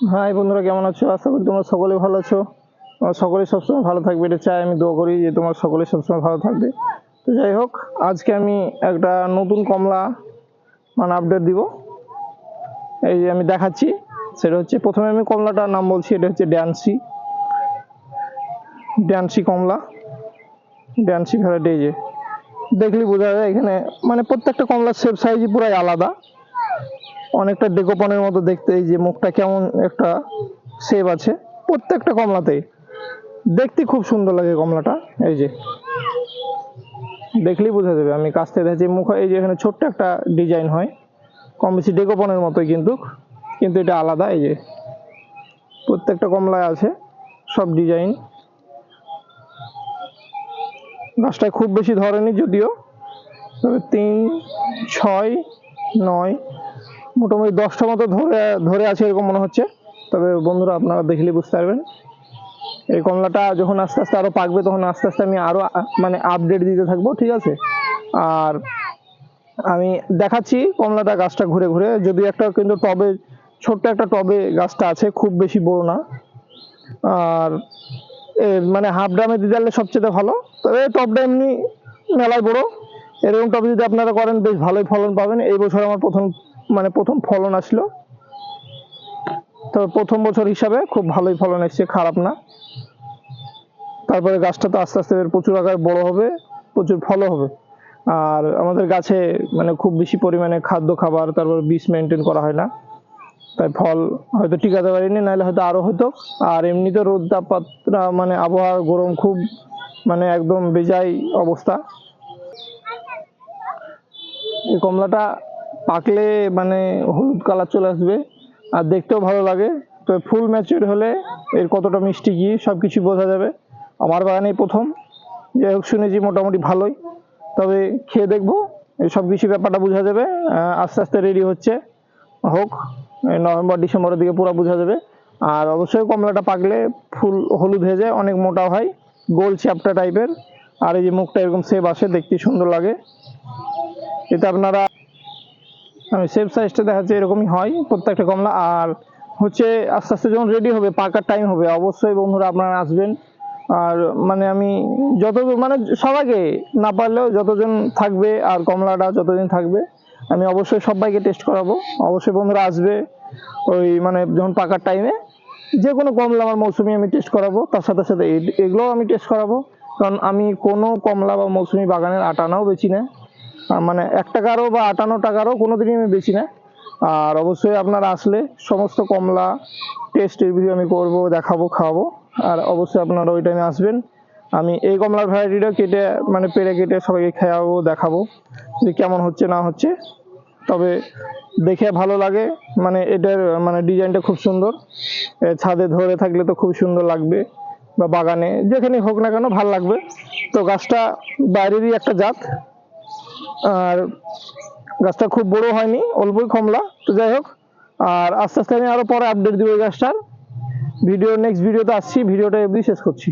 High বন্ধুরা কেমন আছো? আশা করি তোমরা সকলে ভালো আছো। সকলে সবসময় ভালো থাকবে, এটা চাই। আমি দোয়া করি যে তোমার সকলে সবসময় ভালো থাকবে। তো যাই হোক, আজকে আমি একটা নতুন কমলা মানে আপডেট দিব। এই যে আমি দেখাচ্ছি, সেটা হচ্ছে প্রথমে আমি কমলাটার নাম বলছি, এটা হচ্ছে ড্যান্সি ড্যান্সি কমলা। ড্যান্সি ভ্যারাইটি যে। দেখলি বোঝা যায় এখানে মানে প্রত্যেকটা কমলার শেপ সাইজই পুরাই আলাদা। অনেকটা ডেকোপনের মতো দেখতে, এই যে মুখটা কেমন একটা শেপ আছে, প্রত্যেকটা কমলাতেই। দেখতে খুব সুন্দর লাগে কমলাটা, এই যে। দেখলেই বোঝা যাবে, আমি কাছ থেকে দেখছি, মুখ, এই যে এখানে ছোট্ট একটা ডিজাইন হয়। কম বেশি ডেকোপনের মতোই কিন্তু কিন্তু এটা আলাদা, এই যে। প্রত্যেকটা কমলায় আছে, সব ডিজাইন। গাছটায় খুব বেশি ধরেনি যদিও, তবে তিন, ছয়, নয় মোটামুটি দশটা মতো ধরে ধরে আছে এরকম মনে হচ্ছে। তবে বন্ধুরা, আপনারা দেখলে বুঝতে পারবেন। এই কমলাটা যখন আস্তে আস্তে আরও পাকবে, তখন আস্তে আস্তে আমি আরও আ- মানে আপডেট দিতে থাকব, ঠিক আছে? আর আমি দেখাচ্ছি কমলাটা গাছটা ঘুরে ঘুরে। যদি একটা কিন্তু টবে, ছোট্ট একটা টবে গাছটা আছে, খুব বেশি বড় না। আর মানে হাফ ড্রামে দিতে পারলে সবচেয়ে ভালো। তবে টপটা এমনি মেলায় বড়। এরকম টবে যদি আপনারা করেন, বেশ ভালোই ফলন পাবেন। এই বছর আমার প্রথম মানে প্রথম ফলন আসলো। তবে প্রথম বছর হিসাবে খুব ভালোই ফলন এসছে, খারাপ না। তারপরে গাছটা তো আস্তে আস্তে প্রচুর আকারে বড় হবে, প্রচুর ফলও হবে। আর আমাদের গাছে মানে খুব বেশি পরিমাণে খাদ্য খাবার, তারপর বীজ মেনটেন করা হয় না। তাই ফল হয়তো টিকাতে পারিনি, নাহলে হয়তো আরও হতো। আর এমনিতে রোদ তাপমাত্রা মানে আবহাওয়া গরম খুব মানে একদম বেজাই অবস্থা। এই কমলাটা পাকলে মানে হলুদ কালার চলে আসবে। আর দেখতেও ভালো লাগে। তো ফুল ম্যাচিউর হলে এর কতটা মিষ্টি কি সব কিছু বোঝা যাবে। আমার বাগানেই প্রথম। যাই হোক, শুনেছি মোটামুটি ভালোই। তবে খেয়ে দেখব, এই সব কিছু ব্যাপারটা বোঝা যাবে। আস্তে আস্তে রেডি হচ্ছে। হোক নভেম্বর, ডিসেম্বরের দিকে পুরো বোঝা যাবে। আর অবশ্যই কমলাটা পাকলে ফুল হলুদ হয়ে যায়, অনেক মোটা হয়। গোল চ্যাপটা টাইপের আর এই যে মুখটা এরকম সেপ আসে, দেখতে সুন্দর লাগে। এতে আপনারা সেফ সাইজটা দেখা যাচ্ছে এরকমই হয় প্রত্যেকটা কমলা। আর হচ্ছে আস্তে আস্তে যখন রেডি হবে পাকার টাইম হবে, অবশ্যই বন্ধুরা আপনারা আসবেন। আর মানে আমি যত মানে সবাইকে না পারলেও যতজন থাকবে আর কমলাটা যতদিন থাকবে, আমি অবশ্যই সবাইকে টেস্ট করাবো। অবশ্যই বন্ধুরা আসবে ওই মানে যখন পাকার টাইমে যে কোনো কমলা আমার মৌসুমি আমি টেস্ট করাবো, তার সাথে সাথে এগুলোও আমি টেস্ট করাবো। কারণ আমি কোনো কমলা বা মৌসুমি বাগানের আটানাও বেচি না। মানে এক টাকারও বা আটান্ন টাকারও কোনো দিনই আমি বেশি না। আর অবশ্যই আপনারা আসলে সমস্ত কমলা টেস্ট রিভিউ আমি করব, দেখাবো, খাওয়াবো। আর অবশ্যই আপনারা ওই টাইমে আসবেন। আমি এই কমলার ভ্যারাইটিটা কেটে মানে পেরে কেটে সবাইকে খাওয়াবো, দেখাবো যে কেমন হচ্ছে, না হচ্ছে। তবে দেখে ভালো লাগে মানে এটার মানে ডিজাইনটা খুব সুন্দর। ছাদে ধরে থাকলে তো খুব সুন্দর লাগবে, বা বাগানে যেখানে হোক না কেন ভালো লাগবে। তো গাছটা বাইরেরই একটা জাত আর গাছটা খুব বড় হয়নি, অল্পই কমলা। তো যাই হোক, আর আস্তে আস্তে আমি আরও পরে আপডেট দিব এই গাছটার। ভিডিও নেক্সট ভিডিওতে আসছি, ভিডিওটা এমনি শেষ করছি।